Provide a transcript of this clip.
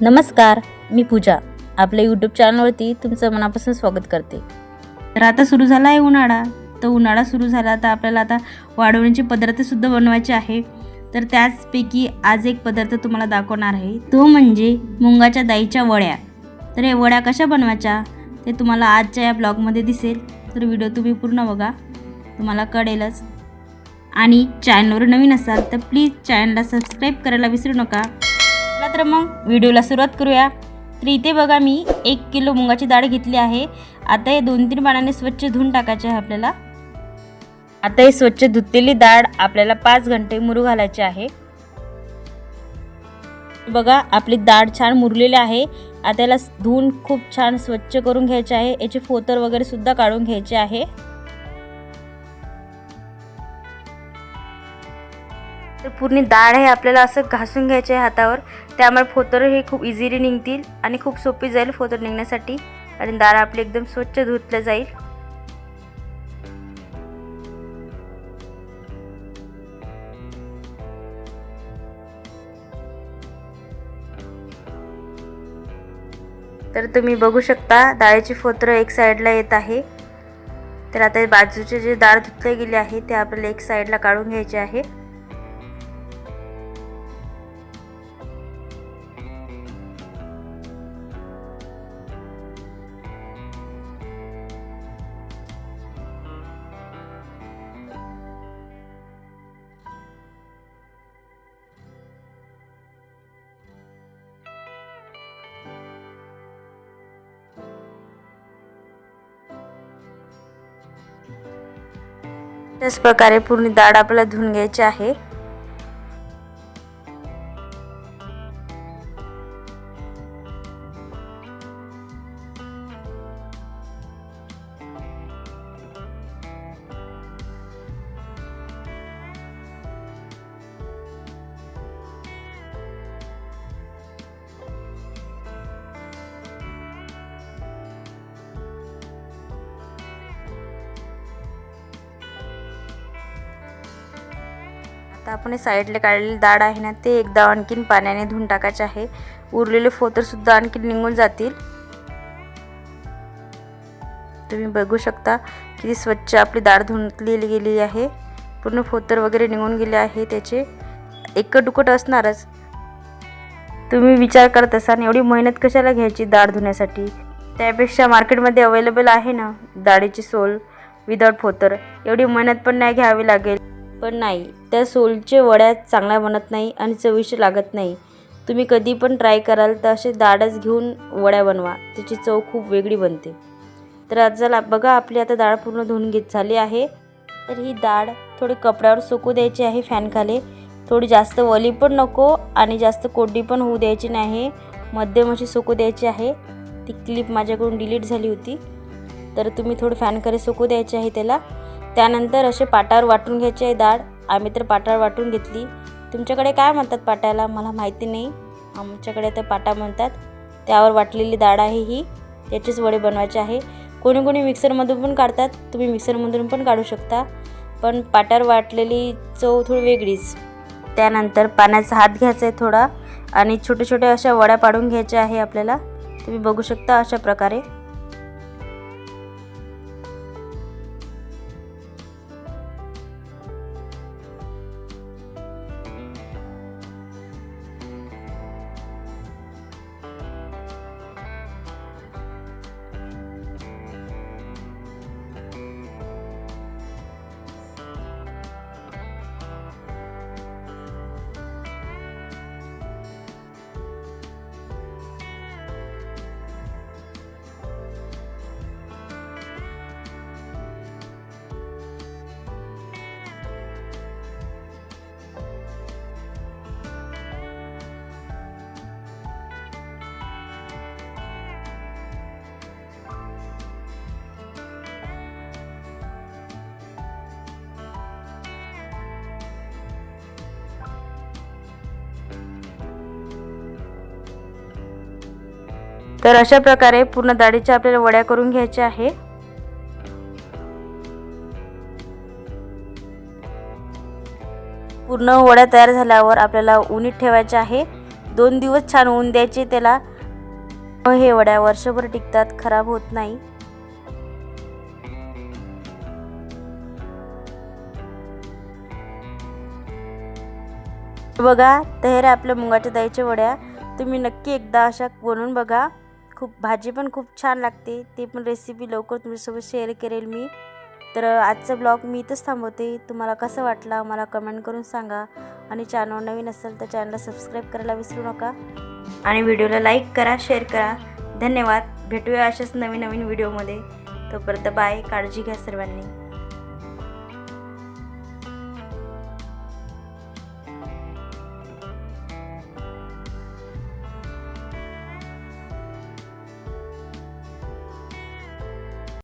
नमस्कार मी पूजा. आपल्या यूट्यूब चॅनलवरती तुमचं मनापासून स्वागत करते. तर आता सुरू झाला आहे उन्हाळा. तर उन्हाळा सुरू झाला तर आपल्याला आता वाढवण्याचे पदार्थसुद्धा बनवायचे आहे. तर त्याचपैकी आज एक पदार्थ तुम्हाला दाखवणार आहे. तो म्हणजे मुंगाच्या दाईच्या वड्या. तर हे वड्या कशा बनवायच्या ते तुम्हाला आजच्या या ब्लॉगमध्ये दिसेल. तर व्हिडिओ तुम्ही पूर्ण बघा. तुम्हाला कळेलच. आणि चॅनलवर नवीन असाल तर प्लीज चॅनलला सबस्क्राईब करायला विसरू नका. चला तर मग व्हिडिओला सुरुवात करूया. तर इथे बघा मी एक किलो मुगाची डाळ घेतली आहे. आता हे दोन तीन पाण्याने स्वच्छ धुवून टाकायचे आहे आपल्याला. आता हे स्वच्छ धुतलेली डाळ आपल्याला पाच घंटे मुरू घालायची आहे. बघा आपली डाळ छान मुरलेली आहे. आता याला धुवून खूप छान स्वच्छ करून घ्यायचे आहे. याचे फोतर वगैरे सुद्धा काढून घ्यायचे आहे. पूर्ण डाळ हे आपल्याला असं घासून घ्यायचे आहे हातावर. त्यामुळे फोतर हे खूप इझिली निघतील आणि खूप सोपी जाईल फोतर निघण्यासाठी. आणि डाळ आपली एकदम स्वच्छ धुतलं जाईल. तर तुम्ही बघू शकता डाळीची फोतरं एक साईडला येत आहे. तर आता बाजूचे जे डाळ धुतले गेले आहे ते आपल्याला एक साईडला काढून घ्यायचे आहे. त्याच प्रकारे पूर्ण डाळ आपल्याला धुवून घ्यायची आहे. आता आपण साईडला काढलेली डाळ आहे ना ते एकदा आणखीन पाण्याने धुवून टाकायचे आहे. उरलेले फोतरसुद्धा आणखीन निघून जातील. तुम्ही बघू शकता किती स्वच्छ आपली डाळ धुतलेली गेली आहे. पूर्ण फोतर वगैरे निघून गेले आहे त्याचे. एकटुकट असणारच. तुम्ही विचार करत असाल एवढी मेहनत कशाला घ्यायची डाळ धुण्यासाठी? त्यापेक्षा मार्केटमध्ये अवेलेबल आहे ना डाळीची सोल विदाउट फोतर? एवढी मेहनत पण नाही घ्यावी लागेल. पण नाही. त्या सोलचे वड्या चांगल्या बनत नाही आणि चविष्ट लागत नाही. तुम्ही कधी पण ट्राय कराल तर असे डाळच घेऊन वड्या बनवा. त्याची चव खूप वेगळी बनते. तर आज चला बघा आपली आता डाळ पूर्ण धुवून घेत झाली आहे. तर ही डाळ थोडी कपड्यावर सुकू द्यायची आहे फॅनखाली. थोडी जास्त वली पण नको आणि जास्त कोरडी पण होऊ द्यायची नाही. मध्यम अशी सुकू द्यायची आहे. ती क्लिप माझ्याकडून डिलीट झाली होती. तर तुम्ही थोडं फॅनखाली सुकू द्यायची आहे त्याला. त्यानंतर असे पाटावर वाटून घ्यायचे आहे डाळ आम्ही तर पाटावर वाटून घेतली. तुमच्याकडे काय म्हणतात पाट्याला मला माहिती नाही. आमच्याकडे तर पाटा म्हणतात. त्यावर वाटलेली डाळ आहे ही. त्याचेच वडे बनवायचे आहे. कोणी कोणी मिक्सरमधून पण काढतात. तुम्ही मिक्सरमधून पण काढू शकता. पण पाटावर वाटलेली चव थोडी वेगळीच. त्यानंतर पाण्याचा हात घ्यायचा आहे थोडा. आणि छोटे छोटे अशा वड्या पाडून घ्यायच्या आहे आपल्याला. तुम्ही बघू शकता अशा प्रकारे. तर अशा प्रकारे पूर्ण डाळीच्या आपल्याला वड्या करून घ्यायच्या आहे पूर्ण वड्या तयार झाल्यावर आपल्याला उन्हीत ठेवायचे आहे. दोन दिवस छान ऊन द्यायचे त्याला हे वड्या वर्षभर टिकतात खराब होत नाही. बघा तयार आपल्या मुगाच्या डाळीच्या वड्या. तुम्ही नक्की एकदा अशा बनवून बघा. खूप भाजी पण खूप छान लागते. ते पण रेसिपी लवकर तुमच्यासोबत शेअर करेल मी. तर आजचा ब्लॉग मी इथंच थांबवते. तुम्हाला कसं वाटला मला कमेंट करून सांगा. आणि चॅनल नवीन असेल तर चॅनलला सबस्क्राईब करायला विसरू नका. आणि व्हिडिओला लाईक करा शेअर करा. धन्यवाद. भेटूया अशाच नवीन नवीन व्हिडिओमध्ये तोपर्यंत बाय काळजी घ्या सर्वांनी.